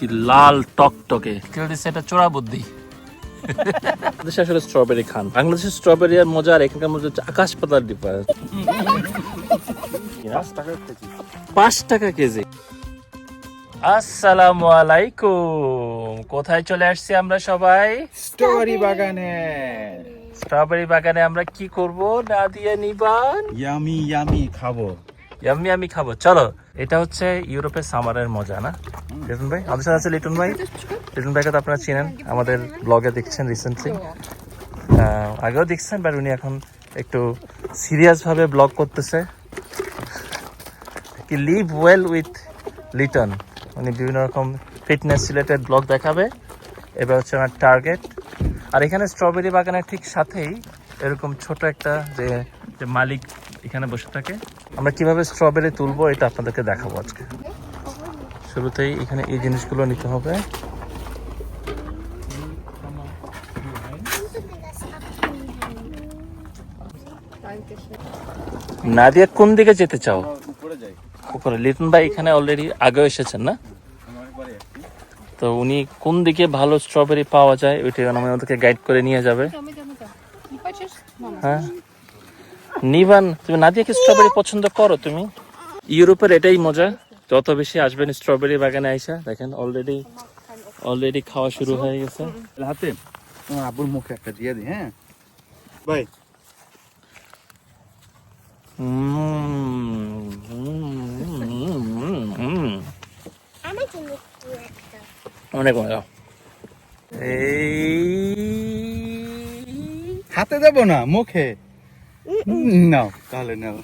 কি লাল টকটকে। কেউ দিচ্ছে এটা চোরা বুদ্ধি। বাংলাদেশে আসলে স্ট্রবেরি খান। বাংলাদেশের স্ট্রবেরি আর মজা আর এখানকার মজা হচ্ছে আকাশ পাতার ডিফারেন্স পাঁচ টাকা কেজি। আসসালামু আলাইকুম। কোথায় চলে আসছি আমরা সবাই? স্ট্রবেরি বাগানে। স্ট্রবেরি বাগানে আমরা কি করব? না দিয়ে নিবান। ইয়ামি ইয়ামি খাব। আমি আমি খাব। চলো, এটা হচ্ছে ইউরোপের সামারের মজা, না? লিটন ভাই, আমাদের সাথে আছে লিটন ভাই। লিটন ভাইকে তো আপনারা চিনেন, আমাদের ব্লগে দেখছেন রিসেন্টলি আগেও দেখছেন বাট উনি এখন একটু সিরিয়াসভাবে ব্লগ করতেছে। কি লিভ ওয়েল উইথ লিটন। উনি বিভিন্ন রকম ফিটনেস রিলেটেড ব্লগ দেখাবে। এবার হচ্ছে আমার টার্গেট আর এখানে স্ট্রবেরি বাগানের ঠিক সাথেই এরকম ছোট একটা যে মালিক এখানে বসে থাকে। আমরা কীভাবে স্ট্রবেরি তুলবো এটা আপনাদেরকে দেখাবো আজকে। শুরুতেই এখানে এই জিনিসগুলো নিতে হবে। নাদিয়া কোন দিকে যেতে চাও? উপরে লিটন ভাই এখানে অলরেডি আগে এসেছেন না? তো উনি কোন দিকে ভালো স্ট্রবেরি পাওয়া যায় ওইটা আমাদেরকে গাইড করে নিয়ে যাবে। হ্যাঁ। নিবান তুমি নাদিয়াকে স্ট্রবেরি পছন্দ করো তুমি? ইউরোপের এটাই মজা। যত বেশি আসবেন স্ট্রবেরি বাগানে আইসা দেখেন অলরেডি অলরেডি খাওয়া শুরু হয়ে গেছে। হাতে তোমার আব্বুর মুখে একটা দিয়ে দি হ্যাঁ? ভাই। উম, উম, উম, উম, উম। আমার জন্য কি একটা অনেক মজা। এই হাতে দেব না মুখে। নাও তাহলে নাও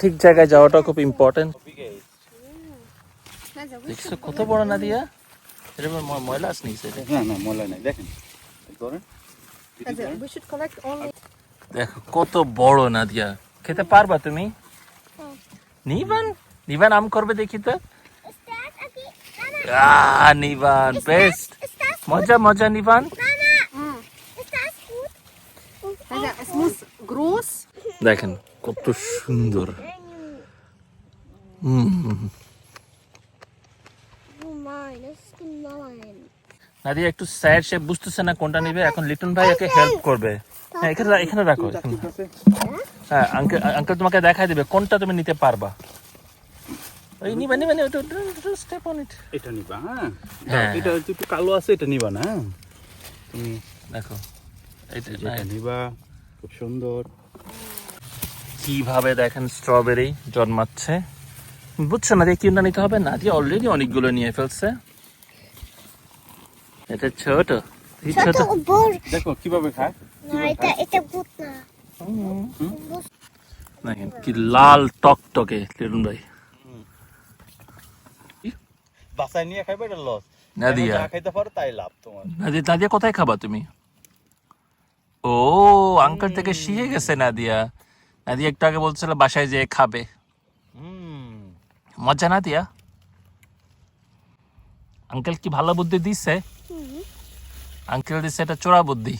ঠিক জায়গায় যাওয়াটা খুব ইম্পর্টেন্ট দেখছ কত বড় নাদিয়া? এটা ময়লা আসনি না না ময়লা নাই দেখেন। দেখো কত বড় নাদিয়া। খেতে পারবা তুমি? নিবান? নিবান আম করবে দেখি তো। নিবান বেস্ট মজা মজা নিবান। দেখেন কত সুন্দর. নাদিয়া একটু স্যার সে বুঝতেছে না কোনটা নিবে। এখন লিটন ভাই ওকে হেল্প করবে। হ্যাঁ এখানে এখানে রাখো হ্যাঁ আঙ্কেল আঙ্কেল তোমাকে দিবে কোনটা তুমি নিতে পারবা। ওই নিবা নিবা নিবা স্টেপ অন ইট এটা নিবা হ্যাঁ। হ্যাঁ। এটা একটু কালো আছে এটা নিবা না হ্যাঁ? তুমি দেখো না, নিবা খুব সুন্দর। কীভাবে দেখেন স্ট্রবেরি জন্মাচ্ছে? বুঝছ না দিয়ে কিনটা নিতে হবে? না দিয়ে অলরেডি অনেকগুলো নিয়ে ফেলছে। এটা ছোট ছোট দেখো কীভাবে খায়? না এটা এটা gut না। দেখেন কি লাল টকটকে লিটন ভাই। বাসায় নিয়ে খাইবে এটা লস খাইতে পারো তাই লাভ তোমার। নাদিয়া নাদিয়া কোথায় খাবা তুমি? ও আঙ্কেল থেকে শিখে গেছে নাদিয়া নাদিয়া একটু আগে বলছিল, বাসায় যেয়ে খাবে। মজা নাদিয়া আঙ্কেল কি ভালো বুদ্ধি দিচ্ছে আঙ্কেল দিচ্ছে এটা চোরা বুদ্ধি।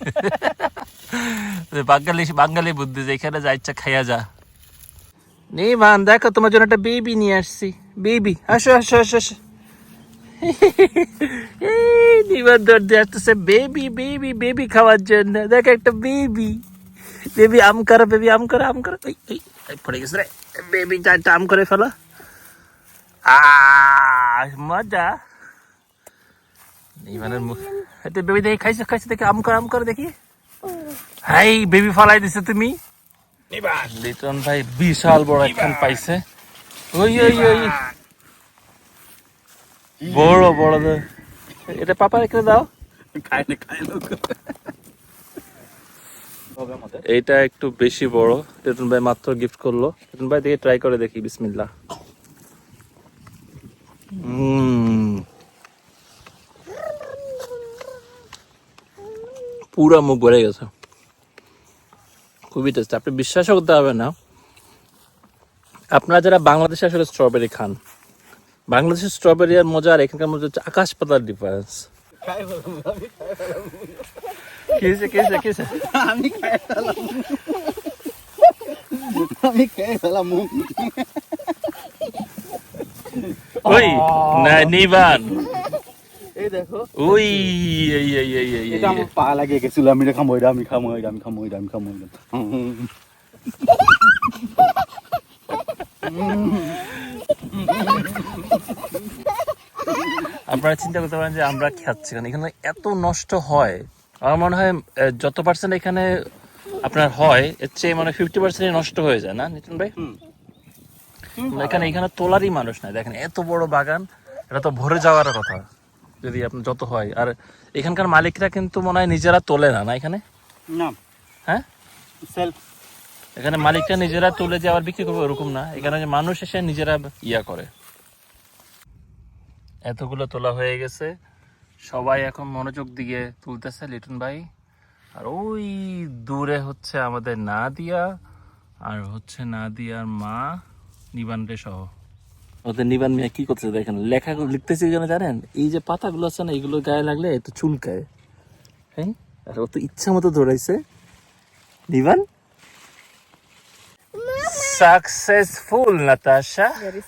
বাঙালি বাঙালি বুদ্ধি যেখানে যা ইচ্ছা খাইয়া যা। নিবান দেখো, তোমার জন্য একটা বেবি নিয়ে আসছি। বেবি, আসো আসো আসো আসো। এই নিবান দিয়ে আসতেছে, বেবি বেবি বেবি খাওয়ার জন্য, দেখ একটা বেবি। বেবি আম করো বেবি আম করো আম করো এই, এই, পড়ে গেছে রে বেবি চারটা আম করে ফেলো আহ মজা নিবানের মুখ এতে বেবি দেখি খাইছে খাইছে দেখি আম কর আম কর দেখি হাই বেবি ফালাই দিছে তুমি লিটন ভাই বিশাল বড় একখান পাইছে ওই ওই ওই বড় বড় এটা পাপা রেখে দাও খায় না খায় লোক হবে আমাদের? এইটা একটু বেশি বড়। লিটন ভাই মাত্র গিফট করল। লিটন ভাই, দেখে ট্রাই করে দেখি, বিসমিল্লাহ। উম। পুরা মুখ ভরে গেছে। খুবই টেস্ট আপনি বিশ্বাস করতে হবে না। আপনারা যারা বাংলাদেশে আসলে স্ট্রবেরি খান, বাংলাদেশের স্ট্রবেরি আর মজা আর এখানকার মজা হচ্ছে আকাশ পাতার ডিফারেন্স খাই বললাম আমি খাই ফেলাম কি হয়েছে কি হয়েছে কি হয়েছে আমি খাই ফেলাম আমি খাই ফেলাম ওই না নিবান এই দেখো ওই এই এই এই এই এটা আমার পা লাগিয়ে গেছিল আমি এটা খামো এটা আমি খামো এটা আমি খামো এটা আমি খামো এটা আপনারা চিন্তা করতে পারেন যে আমরা খাচ্ছি কারণ এখানে এত নষ্ট হয়। আমার মনে হয় যত পার্সেন্ট এখানে আপনার হয় এর চেয়ে মানে ফিফটি পার্সেন্ট নষ্ট হয়ে যায় না নিতিন ভাই? এখানে এখানে তোলারই মানুষ নাই। দেখেন এত বড় বাগান এটা তো ভরে যাওয়ার কথা যদি আপনার যত হয়। আর এখানকার মালিকরা কিন্তু মনে হয় নিজেরা তোলে না না এখানে? না। হ্যাঁ? সেলফ এখানে মালিকরা নিজেরা তুলে যে আবার বিক্রি করবে ওরকম না। এখানে মানুষ এসে নিজেরা ইয়া করে। এতগুলো তোলা হয়ে গেছে। সবাই এখন মনোযোগ দিয়ে তুলতেছে লিটন ভাই। আর ওই দূরে হচ্ছে আমাদের নাদিয়া আর হচ্ছে নাদিয়ার মা নিবান রে সহ। ওদের নিবান মিয়া কি করতেছে দেখেন? লেখা লিখতেছে কেন জানেন? এই যে পাতাগুলো আছে না এগুলো গায়ে লাগলে এত চুলকায়। হ্যাঁ? আর ও তো ইচ্ছা মতো দৌড়াইছে নিবান? Successful Natasha Very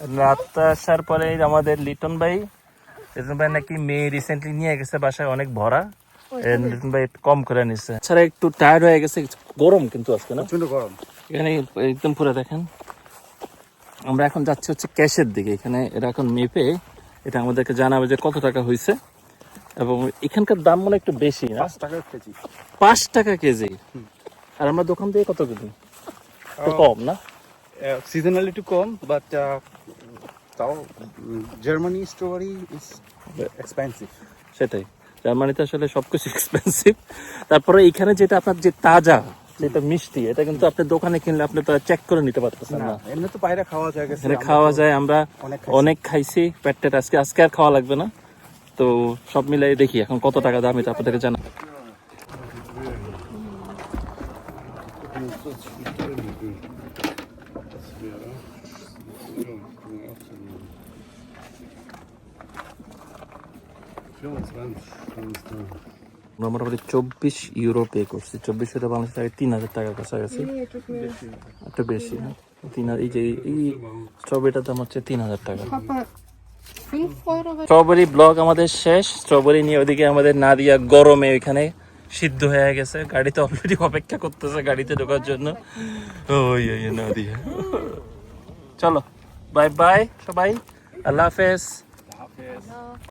successful. নাতাশার পরে আমাদের লিটন ভাই লিটন ভাই নাকি মেয়ে রিসেন্টলি নিয়ে গেছে বাসায় অনেক ভরা। লিটন ভাই কম করে নিচ্ছে ছাড়া একটু টায়ার্ড হয়ে গেছে গরম কিন্তু আজকে না? গরম। এখানে একদম পুরো দেখেন। আমরা এখন যাচ্ছি হচ্ছে ক্যাশের দিকে। এখানে এটা এখন মেপে এটা আমাদেরকে জানাবে যে কত টাকা হয়েছে এবং এখানকার দাম মনে একটু বেশি না? পাঁচ টাকা কেজি। পাঁচ টাকা কেজি। আর আমরা দোকান থেকে কত কেজি? কম না? সিজনাল একটু কম বাট তাও জার্মানি স্ট্রবেরি ইজ এক্সপেন্সিভ সেটাই। জার্মানিতে আসলে সবকিছু এক্সপেন্সিভ তারপরে এখানে যেটা আপনার যে তাজা যেটা মিষ্টি এটা কিন্তু আপনি দোকানে কিনলে আপনি তো চেক করে নিতে পারতেছেন না এমনি তো পায়রা খাওয়া যায় এখানে খাওয়া যায় আমরা অনেক অনেক খাইছি পেটটা আজকে আজকে আর খাওয়া লাগবে না। তো সব মিলাই দেখি এখন কত টাকা দাম এটা আপনাদেরকে জানা আমরা মোটামুটি চব্বিশ ইউরো পে করছি। চব্বিশ ইউরো বাংলাদেশ টাকা তিন হাজার টাকার কাছাকাছি। একটু বেশি। না তিন হাজার এই যে এই স্ট্রবেরিটার দাম হচ্ছে তিন হাজার টাকা। Papa, 5 Euro hat strawberry blog আমাদের শেষ। স্ট্রবেরি নিয়ে ওদিকে আমাদের নাদিয়া গরমে ওইখানে সিদ্ধ হয়ে গেছে। গাড়িতে অলরেডি অপেক্ষা করতেছে গাড়িতে ঢোকার জন্য। ওই ওই নাদিয়া। চলো বাই বাই সবাই আল্লাহ হাফেজ।